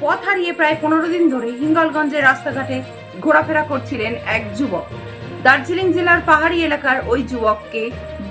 পথ হারিয়ে প্রায় পনেরো দিন ধরে হিঙ্গলগঞ্জের রাস্তাঘাটে ঘোরাফেরা করছিলেন এক যুবক। দার্জিলিং জেলার পাহাড়ি এলাকার ওই যুবককে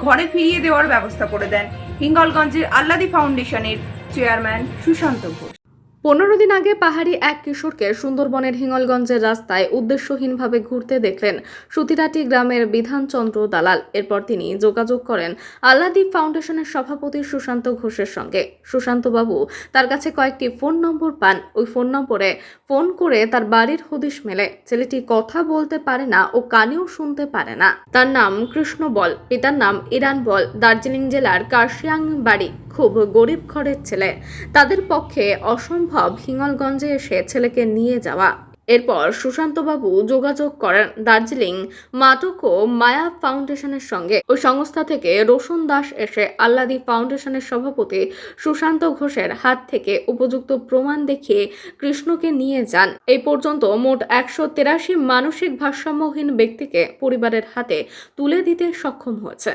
ঘরে ফিরিয়ে দেওয়ার ব্যবস্থা করে দেন হিঙ্গলগঞ্জের আল্লাদি ফাউন্ডেশনের চেয়ারম্যান সুশান্ত ঘোষ। পনেরো দিন আগে পাহাড়ি এক কিশোরকে সুন্দরবনের হিঙ্গলগঞ্জের রাস্তায় উদ্দেশ্যহীনভাবে ঘুরতে দেখলেন সুতিরাটি গ্রামের বিধানচন্দ্র দালাল। এরপর তিনি যোগাযোগ করেন আল্লাদীপ ফাউন্ডেশনের সভাপতি সুশান্ত ঘোষের সঙ্গে। সুশান্তবাবু তার কাছে কয়েকটি ফোন নম্বর পান। ওই ফোন নম্বরে ফোন করে তার বাড়ির হদিশ মেলে। ছেলেটি কথা বলতে পারে না ও কানেও শুনতে পারে না। তার নাম কৃষ্ণ বল, পিতার নাম ইরান বল। দার্জিলিং জেলার কার্শিয়াং বাড়ি। খুব গরিব ঘরের ছেলে। তাদের পক্ষে অসম্ভব হিঙ্গলগঞ্জে এসে ছেলেকে নিয়ে যাওয়া। এরপর সুশান্তবাবু যোগাযোগ করেন দার্জিলিং মাটকো মায়া ফাউন্ডেশনের সঙ্গে। ওই সংস্থা থেকে রোশন দাস এসে আল্লাদি ফাউন্ডেশনের সভাপতি সুশান্ত ঘোষের হাত থেকে উপযুক্ত প্রমাণ দেখিয়ে কৃষ্ণকে নিয়ে যান। এই পর্যন্ত মোট একশো তেরাশি মানসিক ভারসাম্যহীন ব্যক্তিকে পরিবারের হাতে তুলে দিতে সক্ষম হয়েছে।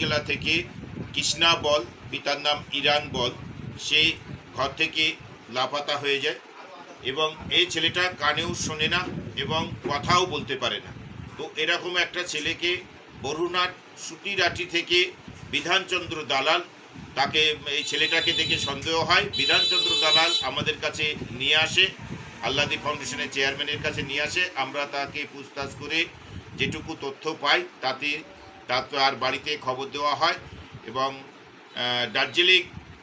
জেলা থেকে কৃষ্ণা বল পিতার নাম ইরান বল সে ঘর থেকে লাপাতা হয়ে যায় এবং এই ছেলেটা কানেও শোনে না এবং কথাও বলতে পারে না। তো এরকম একটা ছেলেকে বরুণার সুতিরাটি থেকে বিধানচন্দ্র দালাল তাকে এই ছেলেটাকে দেখে সন্দেহ হয়, বিধানচন্দ্র দালাল আমাদের কাছে নিয়ে আসে, আল্লাদি ফাউন্ডেশনের চেয়ারম্যানের কাছে নিয়ে আসে, আমরা তাকে পুছতাছ করে যেটুকু তথ্য পাই তাতে তার বাড়িতে খবর দেওয়া হয় এবং দার্জিলিং,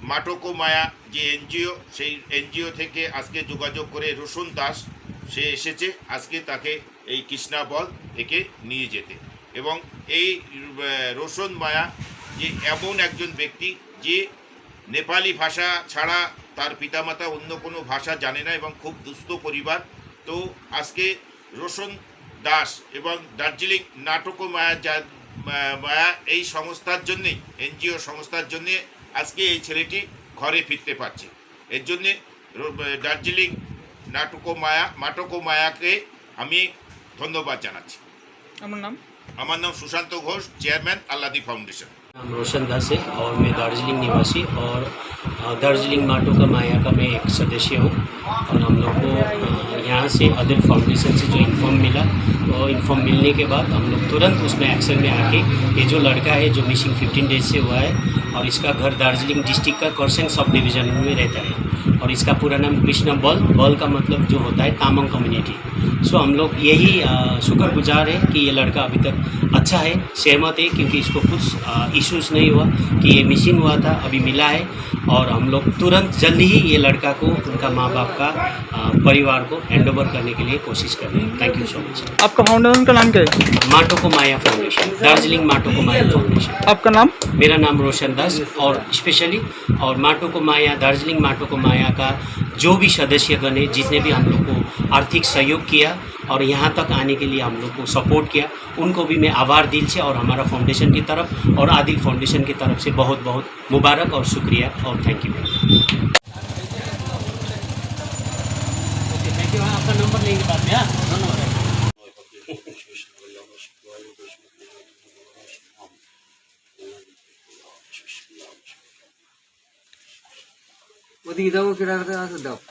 মাটকো মায়া যে এনজিও, সেই এনজিও থেকে আজকে যোগাযোগ করে রোশন দাস, সে এসেছে আজকে তাকে এই কৃষ্ণা বল একে নিয়ে যেতে। এবং এই রোশন মায়া যে এমন একজন ব্যক্তি যে নেপালি ভাষা ছাড়া তার পিতামাতা অন্য কোনো ভাষা জানে না এবং খুব দুস্থ পরিবার, তো আজকে রোশন দাস এবং দার্জিলিং নাটক মায়া এই সংস্থার জন্যে এনজিও সংস্থার জন্যে আজকে এই ছেলেটি ঘরে ফিরতে পারছে। এর জন্যে দার্জিলিং নাটকো মায়া মাটক মায়াকে আমি ধন্যবাদ জানাচ্ছি। আমার নাম? আমার নাম সুশান্ত ঘোষ চেয়ারম্যান আল্লাদি ফাউন্ডেশন। नाम रोशन दास है और मैं दार्जिलिंग निवासी और दार्जिलिंग माटो का माया का मैं एक सदस्य हूँ और हम लोग को यहाँ से अदर फाउंडेशन से जो इन्फॉर्म मिला तो इन्फॉर्म मिलने के बाद हम लोग तुरंत उसमें एक्शन में आके, ये जो लड़का है जो मिसिंग 15 डेज़ से हुआ है और इसका घर दार्जिलिंग डिस्ट्रिक्ट का करसेन सब डिवीज़न में रहता है। और इसका पूरा नाम कृष्ण बल। बल का मतलब जो होता है तामंग कम्युनिटी सो हम लोग यही शुक्रगुजार है कि ये लड़का अभी तक अच्छा है सहमत है क्योंकि इसको कुछ इश्यूज़ नहीं हुआ कि ये मिसिंग हुआ था अभी मिला है। और हम लोग तुरंत जल्द ही ये लड़का को उनका माँ बाप का परिवार को हैंड ओवर करने के लिए कोशिश कर रहे हैं। थैंक यू सो मच आपका फाउंडेशन का नाम क्या है? माटोको माया फाउंडेशन दार्जिलिंग माटोको माया फाउंडेशन आपका नाम? मेरा नाम रोशन दास। और स्पेशली और माटो को माया, दार्जिलिंग माटो को माया का जो भी सदस्यगण है, जिसने भी हम लोग को आर्थिक सहयोग किया और यहाँ तक आने के लिए हम लोग को सपोर्ट किया, उनको भी मैं आभार दिल से और हमारा फाउंडेशन की तरफ़ और आदिल फाउंडेशन की तरफ़ से बहुत बहुत मुबारक और शुक्रिया और थैंक यू थैंक यू आपका नंबर लेंगे बाद में हाँ? धन्यवाद। ഒരു ഇതാവും കിടാറുണ്ട് അതുണ്ടാവും